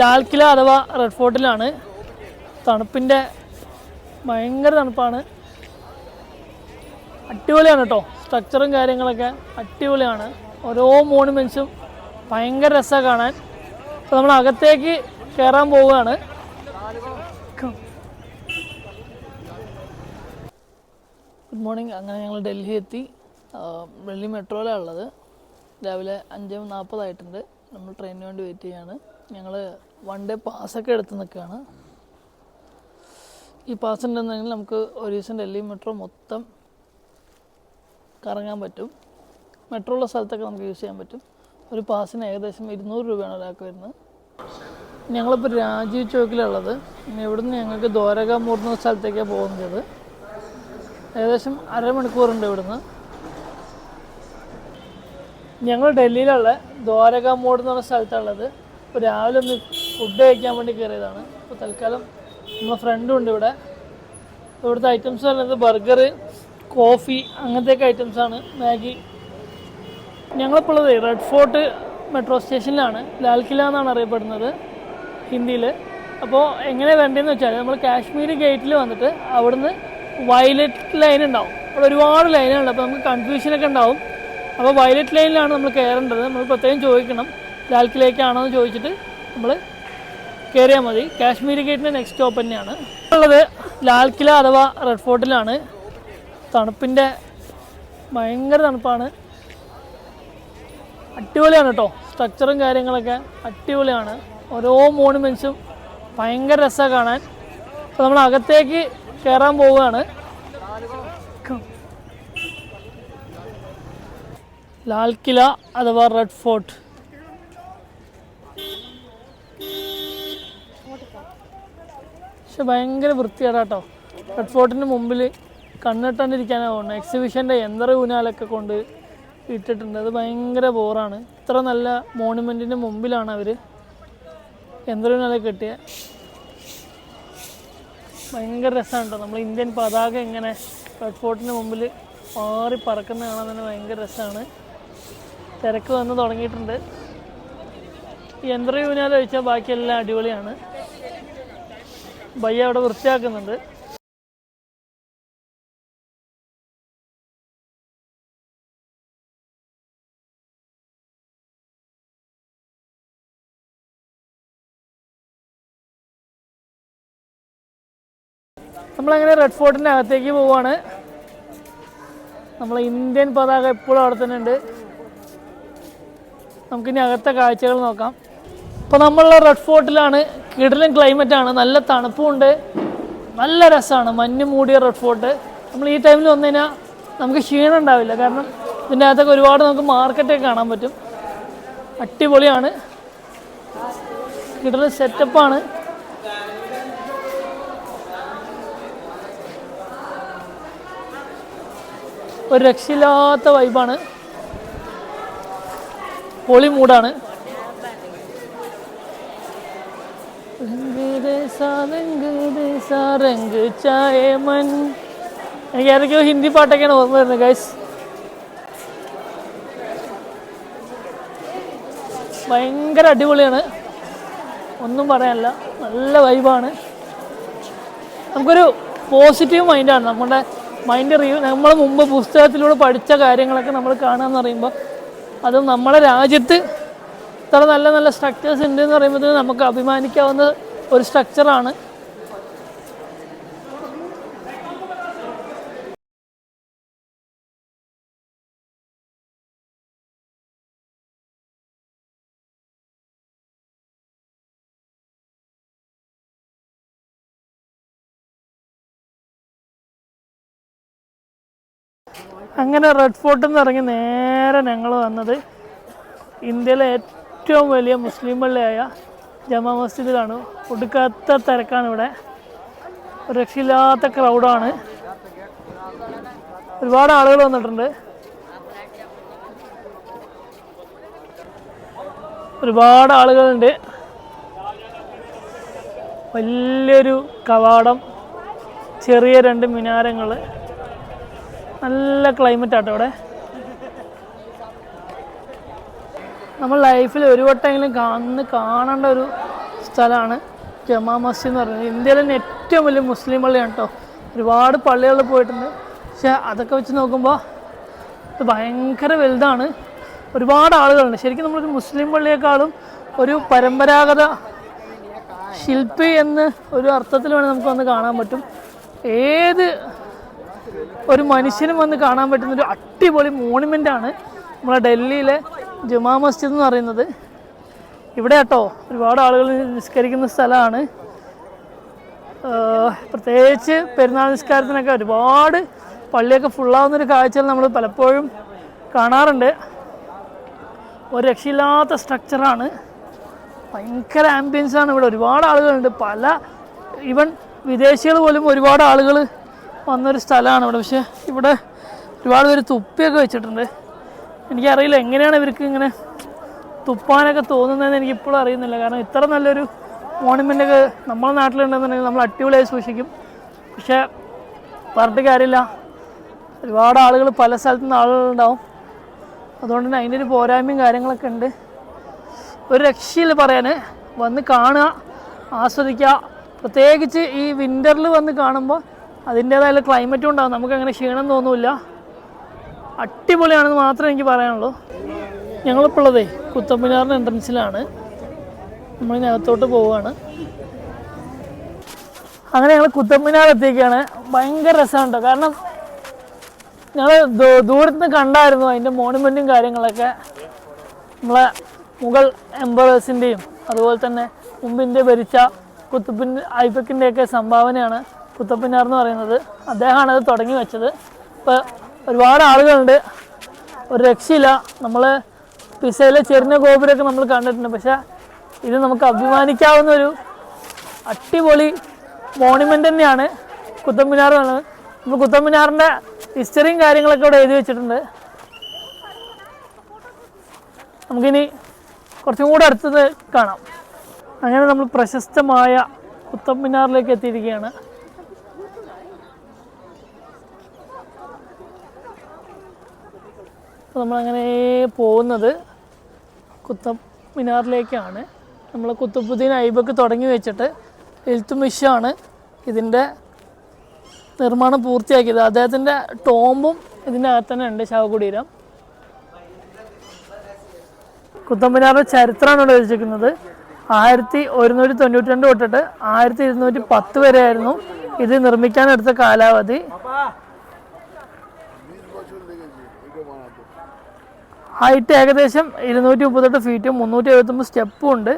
ലാൽ കില അഥവാ റെഡ് ഫോർട്ടിലാണ്. തണുപ്പിന്റെ ഭയങ്കര തണുപ്പാണ്. അടിപൊളിയാണ് കേട്ടോ സ്ട്രക്ചറും കാര്യങ്ങളൊക്കെ അടിപൊളിയാണ്. ഓരോ മോണുമെൻസും ഭയങ്കര രസമാണ് കാണാൻ. അപ്പോൾ നമ്മൾ അകത്തേക്ക് കയറാൻ പോവുകയാണ്. ഗുഡ് മോർണിംഗ് അങ്ങനെ ഞങ്ങൾ ഡൽഹി എത്തി. ഡൽഹി മെട്രോയിലാണ് ഉള്ളത്. രാവിലെ അഞ്ച് നാൽപ്പതായിട്ടുണ്ട് നമ്മൾ ട്രെയിനിന് വേണ്ടി വെയിറ്റ് ചെയ്യാണ്. ഞങ്ങൾ വൺ ഡേ പാസ്സൊക്കെ എടുത്ത് നിൽക്കുകയാണ്. ഈ പാസ് ഉണ്ടെന്നുണ്ടെങ്കിൽ നമുക്ക് ഒരു ദിവസം ഡൽഹി മെട്രോ മൊത്തം കറങ്ങാൻ പറ്റും. മെട്രോ ഉള്ള സ്ഥലത്തൊക്കെ നമുക്ക് യൂസ് ചെയ്യാൻ പറ്റും. ഒരു പാസിന് ഏകദേശം ഇരുന്നൂറ് രൂപയാണ് ഒരാൾക്ക് വരുന്നത്. ഞങ്ങളിപ്പോൾ രാജീവ് ചോക്കിലുള്ളത്. ഇവിടുന്ന് ഞങ്ങൾക്ക് ദ്വാരക മൂർന്ന സ്ഥലത്തേക്കാണ് പോകുന്നത്. ഏകദേശം അരമണിക്കൂറുണ്ട് ഇവിടുന്ന്. ഞങ്ങൾ ഡൽഹിയിലുള്ള ദ്വാരക മോഡ് എന്ന് പറഞ്ഞ സ്ഥലത്തുള്ളത് ഇപ്പോൾ രാവിലെ ഒന്ന് ഫുഡ് കഴിക്കാൻ വേണ്ടി കയറിയതാണ് ഇപ്പോൾ തൽക്കാലം നമ്മളെ ഫ്രണ്ടും ഉണ്ട് ഇവിടെ. ഇവിടുത്തെ ഐറ്റംസ് പറയുന്നത് ബർഗർ കോഫി അങ്ങനത്തെയൊക്കെ ഐറ്റംസാണ് മാഗി. ഞങ്ങളിപ്പോൾ ഉള്ളത് റെഡ് ഫോർട്ട് മെട്രോ സ്റ്റേഷനിലാണ് ലാൽ കില എന്നാണ് അറിയപ്പെടുന്നത് ഹിന്ദിയിൽ അപ്പോൾ എങ്ങനെ വേണ്ടതെന്ന് വെച്ചാൽ നമ്മൾ കാശ്മീർ ഗേറ്റിൽ വന്നിട്ട് അവിടുന്ന് വയലറ്റ് ലൈൻ ഉണ്ടാവും. അവിടെ ഒരുപാട് ലൈനുണ്ട് അപ്പോൾ നമുക്ക് കൺഫ്യൂഷനൊക്കെ ഉണ്ടാവും. അപ്പോൾ വയലറ്റ് ലൈനിലാണ് നമ്മൾ കയറേണ്ടത് നമ്മൾ പ്രത്യേകം ചോദിക്കണം. ലാൽ കിലയ്ക്കാണോ എന്ന് ചോദിച്ചിട്ട് നമ്മൾ കയറിയാൽ മതി. കാശ്മീർ ഗേറ്റിന്റെ നെക്സ്റ്റ് സ്റ്റോപ്പ് തന്നെയാണ്. ഉള്ളത് ലാൽ കില അഥവാ റെഡ് ഫോർട്ടിലാണ്. തണുപ്പിന്റെ ഭയങ്കര തണുപ്പാണ്. അടിപൊളിയാണ് കേട്ടോ സ്ട്രക്ചറും കാര്യങ്ങളൊക്കെ അടിപൊളിയാണ്. ഓരോ മോണുമെൻസും ഭയങ്കര രസമാണ് കാണാൻ. അപ്പോൾ നമ്മൾ അകത്തേക്ക് കയറാൻ പോവുകയാണ്. ലാൽ കില അഥവാ റെഡ് ഫോർട്ട്. പക്ഷെ ഭയങ്കര വൃത്തിയാണ് കേട്ടോ റെഡ് ഫോർട്ടിന് മുമ്പിൽ കണ്ണിട്ടാണ്ടിരിക്കാനാണ് എക്സിബിഷന്റെ യന്ത്ര ഊനാലൊക്കെ കൊണ്ട് ഇട്ടിട്ടുണ്ട്. അത് ഭയങ്കര ബോറാണ് ഇത്ര നല്ല മോണുമെന്റിന്റെ മുമ്പിലാണ് അവർ യന്ത്ര ഊനാലൊക്കെ കെട്ടിയ. ഭയങ്കര രസമാണ് കേട്ടോ നമ്മൾ ഇന്ത്യൻ പതാക ഇങ്ങനെ റെഡ് ഫോർട്ടിന് മുമ്പിൽ മാറി പറക്കുന്ന കാണാൻ തന്നെ ഭയങ്കര രസമാണ് തിരക്ക് വന്ന് തുടങ്ങിയിട്ടുണ്ട്. യന്ത്ര യൂനാല ഒഴിച്ചാൽ ബാക്കിയെല്ലാം അടിപൊളിയാണ്. ബയ്യ അവിടെ വൃത്തിയാക്കുന്നുണ്ട്. നമ്മളങ്ങനെ റെഡ് ഫോർട്ടിന്റെ അകത്തേക്ക് പോവുകയാണ് നമ്മളെ ഇന്ത്യൻ പതാക എപ്പോഴും അവിടെ തന്നെ ഉണ്ട്. നമുക്കിനി അകത്തെ കാഴ്ചകൾ നോക്കാം. ഇപ്പോൾ നമ്മളുടെ റെഡ് ഫോർട്ടിലാണ് കിടലൻ ക്ലൈമറ്റ് ആണ്. നല്ല തണുപ്പുമുണ്ട്. നല്ല രസമാണ് മഞ്ഞ് മൂടിയ റെഡ് ഫോർട്ട് നമ്മൾ ഈ ടൈമിൽ വന്നു കഴിഞ്ഞാൽ നമുക്ക് ക്ഷീണം ഉണ്ടാവില്ല. കാരണം ഇതിന്റെ അകത്തൊക്കെ ഒരുപാട് നമുക്ക് മാർക്കറ്റൊക്കെ കാണാൻ പറ്റും. അടിപൊളിയാണ്. കിടലൻ സെറ്റപ്പാണ് ഒരു രക്ഷയില്ലാത്ത വൈബാണ് പൊളി മൂടാണ് എനിക്ക് ഏതൊക്കെയോ ഹിന്ദി പാട്ടൊക്കെയാണ് ഓർമ്മ വരുന്നത് ഗൈസ് ഭയങ്കര അടിപൊളിയാണ്. ഒന്നും പറയാനില്ല നല്ല വൈബാണ് നമുക്കൊരു പോസിറ്റീവ് മൈൻഡാണ് നമ്മുടെ മൈൻഡ് റിവ്യൂ നമ്മൾ മുമ്പ് പുസ്തകത്തിലൂടെ പഠിച്ച കാര്യങ്ങളൊക്കെ നമ്മൾ കാണുക എന്ന് പറയുമ്പോൾ അതും നമ്മുടെ രാജ്യത്ത് ഇത്ര നല്ല നല്ല സ്ട്രക്ചേഴ്സ് ഉണ്ട് എന്ന് പറയുമ്പോൾ നമുക്ക് അഭിമാനിക്കാവുന്ന ഒരു സ്ട്രക്ചറാണ് അങ്ങനെ റെഡ് ഫോർട്ടിൽ നിന്ന് ഇറങ്ങി നേരെ ഞങ്ങൾ വന്നത് ഇന്ത്യയിലെ ഏറ്റവും വലിയ മുസ്ലിം പള്ളിയായ ജമാ മസ്ജിദിലാണ് ഒടുക്കാത്ത തിരക്കാണ് ഇവിടെ രക്ഷയില്ലാത്ത ക്രൗഡാണ് ഒരുപാട് ആളുകൾ വന്നിട്ടുണ്ട്. ഒരുപാട് ആളുകളുണ്ട്. വലിയൊരു കവാടം ചെറിയ രണ്ട് മിനാരങ്ങൾ നല്ല ക്ലൈമറ്റ് ആട്ടോ ഇവിടെ. നമ്മൾ ലൈഫിൽ ഒരു വട്ടമെങ്കിലും കാണുന്ന കാണേണ്ട ഒരു സ്ഥലമാണ് ജമാ മസ്ജിദ് എന്ന് പറയുന്നത്. ഇന്ത്യയിലെ തന്നെ ഏറ്റവും വലിയ മുസ്ലിം പള്ളിയാണ് കേട്ടോ ഒരുപാട് പള്ളികളിൽ പോയിട്ടുണ്ട്. പക്ഷെ അതൊക്കെ വെച്ച് നോക്കുമ്പോൾ ഇത് ഭയങ്കര വലുതാണ്. ഒരുപാട് ആളുകളുണ്ട്. ശരിക്കും നമ്മളൊരു മുസ്ലിം പള്ളിയേക്കാളും ഒരു പരമ്പരാഗത ശില്പി എന്ന് ഒരു അർത്ഥത്തിൽ വേണേൽ നമുക്ക് വന്ന് കാണാൻ പറ്റും. ഏത് ഒരു മനുഷ്യനും വന്ന് കാണാൻ പറ്റുന്ന ഒരു അടിപൊളി മോണുമെന്റ് ആണ്. നമ്മളെ ഡൽഹിയിലെ ജുമാ മസ്ജിദ് എന്ന് പറയുന്നത്. ഇവിടെ കേട്ടോ ഒരുപാട് ആളുകൾ നിസ്കരിക്കുന്ന സ്ഥലമാണ്. പ്രത്യേകിച്ച് പെരുന്നാൾ നിസ്കാരത്തിനൊക്കെ ഒരുപാട് പള്ളിയൊക്കെ ഫുള്ളാവുന്നൊരു കാഴ്ചകൾ നമ്മൾ പലപ്പോഴും കാണാറുണ്ട്. ഒരു രക്ഷയില്ലാത്ത സ്ട്രക്ചറാണ് ഭയങ്കര ആംബിയൻസ് ആണ് ഇവിടെ. ഒരുപാട് ആളുകളുണ്ട്. പല ഈവൻ വിദേശികൾ പോലും ഒരുപാട് ആളുകൾ വന്നൊരു സ്ഥലമാണ് ഇവിടെ. പക്ഷേ ഇവിടെ ഒരുപാട് പേര് തുപ്പിയൊക്കെ വെച്ചിട്ടുണ്ട്. എനിക്കറിയില്ല എങ്ങനെയാണ് ഇവർക്ക് ഇങ്ങനെ തുപ്പാനൊക്കെ തോന്നുന്നതെന്ന് എനിക്ക് ഇപ്പോഴും അറിയുന്നില്ല. കാരണം ഇത്ര നല്ലൊരു മോണമെന്റ് ഒക്കെ നമ്മുടെ നാട്ടിലുണ്ടെന്നുണ്ടെങ്കിൽ നമ്മൾ അടിപൊളിയായി സൂക്ഷിക്കും. പക്ഷേ പറഞ്ഞിട്ട് കാര്യമില്ല. ഒരുപാട് ആളുകൾ പല സ്ഥലത്തു നിന്ന് ആളുകളുണ്ടാവും. അതുകൊണ്ട് തന്നെ അതിന്റെ ഒരു പോരായ്മയും കാര്യങ്ങളൊക്കെ ഉണ്ട്. ഒരു രക്ഷയില്ല പറയാൻ. വന്ന് കാണുക ആസ്വദിക്കുക. പ്രത്യേകിച്ച് ഈ വിന്ററിൽ വന്ന് കാണുമ്പോൾ അതിന്റേതായ ക്ലൈമറ്റും ഉണ്ടാകും നമുക്കങ്ങനെ ക്ഷീണം തോന്നില്ല. അടിപൊളിയാണെന്ന് മാത്രമേ എനിക്ക് പറയാനുള്ളൂ. ഞങ്ങളിപ്പോൾ ഉള്ളതേ കുത്തമ്പിനാറിന്റെ എൻട്രൻസിലാണ് നമ്മൾ ഇതിനകത്തോട്ട് പോവുകയാണ്. അങ്ങനെ ഞങ്ങൾ കുത്തമ്പിനാർ എത്തിയൊക്കെയാണ് ഭയങ്കര രസമാണ് കേട്ടോ കാരണം ഞങ്ങൾ ദൂരത്ത് നിന്ന് കണ്ടായിരുന്നു അതിന്റെ മോണുമെന്റും കാര്യങ്ങളൊക്കെ. നമ്മളെ മുഗൾ എംബറേഴ്സിന്റെയും അതുപോലെ തന്നെ മുമ്പ് ഇന്ത്യ ഭരിച്ച കുത്തപ്പിൻ ഐബക്കിന്റെയൊക്കെ സംഭാവനയാണ് കുത്തപ്പിനാർ എന്ന് പറയുന്നത്. അദ്ദേഹമാണ് അത് തുടങ്ങി വെച്ചത്. ഇപ്പോൾ ഒരുപാട് ആളുകളുണ്ട്. ഒരു രക്ഷയില്ല. നമ്മൾ പിസയിലെ ചെറിയ ഗോപുരമൊക്കെ നമ്മൾ കണ്ടിട്ടുണ്ട്. പക്ഷേ ഇത് നമുക്ക് അഭിമാനിക്കാവുന്ന ഒരു അടിപൊളി മോണിമെന്റ് തന്നെയാണ് കുത്തമ്പിനാർ എന്നുള്ളത് നമ്മൾ കുത്തമ്പിനാറിന്റെ ഹിസ്റ്ററിയും കാര്യങ്ങളൊക്കെ ഇവിടെ എഴുതി വെച്ചിട്ടുണ്ട്. നമുക്കിനി കുറച്ചും കൂടെ അടുത്തത് കാണാം. അങ്ങനെ നമ്മൾ പ്രശസ്തമായ കുത്തബ് മിനാറിലേക്ക് എത്തിയിരിക്കുകയാണ്. അപ്പോൾ നമ്മളങ്ങനെ പോകുന്നത് കുത്തബ് മിനാറിലേക്കാണ്. നമ്മൾ കുത്തബുദ്ദീൻ ഐബക്ക് തുടങ്ങി വെച്ചിട്ട് എൽത്തുമിഷാണ് ഇതിന്റെ നിർമ്മാണം പൂർത്തിയാക്കിയത്. അദ്ദേഹത്തിന്റെ ടോമ്പും ഇതിന്റെ അകത്ത് തന്നെ ഉണ്ട് ശവകുടീരം. കുത്തമ്പനാറിന്റെ ചരിത്രമാണ് ഇവിടെ വെച്ചിരിക്കുന്നത്. ആയിരത്തി ഒരുന്നൂറ്റി തൊണ്ണൂറ്റി രണ്ട് തൊട്ടിട്ട് ആയിരത്തി ഇരുന്നൂറ്റി പത്ത് വരെയായിരുന്നു ഇത് നിർമ്മിക്കാൻ എടുത്ത കാലാവധി. ഹൈറ്റ് ഏകദേശം ഇരുന്നൂറ്റി മുപ്പത്തെട്ട് ഫീറ്റും മുന്നൂറ്റി എഴുപത്തൊമ്പത് സ്റ്റെപ്പും ഉണ്ട്.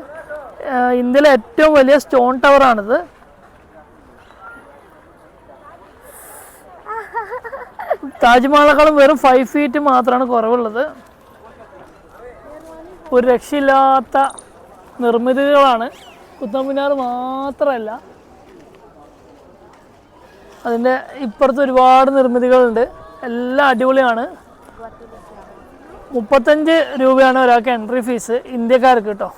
ഇന്ത്യയിലെ ഏറ്റവും വലിയ സ്റ്റോൺ ടവറാണിത് താജ്മഹലിനേക്കാളും വെറും ഫൈവ് ഫീറ്റ് മാത്രമാണ് കുറവുള്ളത്. ഒരു രക്ഷയില്ലാത്ത നിർമ്മിതികളാണ്. കുത്തമ്പിനാർ മാത്രമല്ല. അതിന്റെ ഇപ്പുറത്ത് ഒരുപാട് നിർമ്മിതികളുണ്ട്. എല്ലാം അടിപൊളിയാണ്. മുപ്പത്തഞ്ച് രൂപയാണ് ഒരാൾക്ക് എൻട്രി ഫീസ് ഇന്ത്യക്കാർക്ക് കേട്ടോ